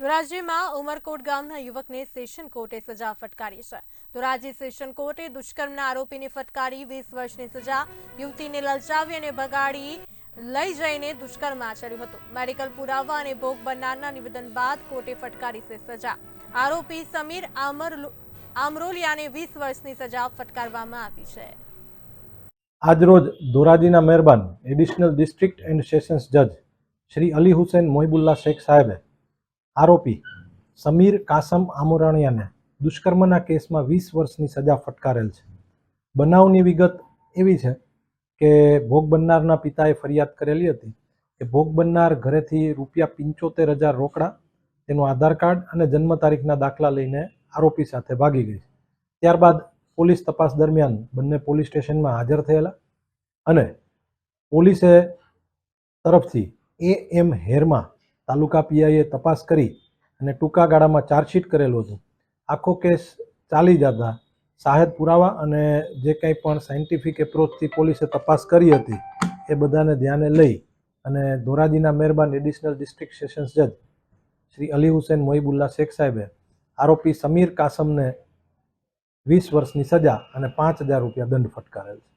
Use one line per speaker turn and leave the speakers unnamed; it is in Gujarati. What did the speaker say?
ધોરાજીમાં ઉમરકોટ ગામના યુવકને સેશન કોર્ટે સજા ફટકારી છે. ધોરાજી સેશન કોર્ટે દુષ્કર્મના આરોપીને ફટકારી વીસ વર્ષની સજા. યુવતીને લલચાવી અને બગાડી લઈ જઈને દુષ્કર્મ આચર્યું હતું. મેડિકલ પુરાવા અને ભોગ બનનારના નિવેદન બાદ કોર્ટે ફટકારી છે સજા. આરોપી સમીર આમર આમરોલિયાને વીસ વર્ષની સજા ફટકારવામાં આવી છે.
આજરોજ ધોરાજીના મહેરબાન એડિશનલ ડિસ્ટ્રિક્ટ એન્ડ સેશન્સ જજ શ્રી અલી હુસેન મોહિબુલ્લા શેખ સાહેબે આરોપી સમીર કાસમ આમોરાણીયાને દુષ્કર્મના કેસમાં વીસ વર્ષની સજા ફટકારેલ છે. બનાવની વિગત એવી છે કે ભોગ બનનારના પિતાએ ફરિયાદ કરેલી હતી કે ભોગ બનનાર ઘરેથી રૂપિયા પંચોતેર હજાર રોકડા, તેનું આધાર કાર્ડ અને જન્મ તારીખના દાખલા લઈને આરોપી સાથે ભાગી ગઈ ત્યારબાદ પોલીસ તપાસ દરમિયાન બંને પોલીસ સ્ટેશનમાં હાજર થયેલા અને પોલીસે તરફથી એ એમ હેરમાં તાલુકા પીઆઈએ તપાસ કરી અને ટૂંકા ગાળામાં ચાર્જશીટ કરેલું હતું. આખો કેસ ચાલી જતા સાહેબ પુરાવા અને જે કંઈ પણ સાયન્ટિફિક એપ્રોચથી પોલીસે તપાસ કરી હતી એ બધાને ધ્યાને લઈ અને ધોરાજીના મહેરબાન એડિશનલ ડિસ્ટ્રિક્ટ સેશન્સ જજ શ્રી અલી હુસેન મોહિબુલ્લા શેખ સાહેબે આરોપી સમીર કાસમને વીસ વર્ષની સજા અને પાંચ હજાર રૂપિયા દંડ ફટકારેલ છે.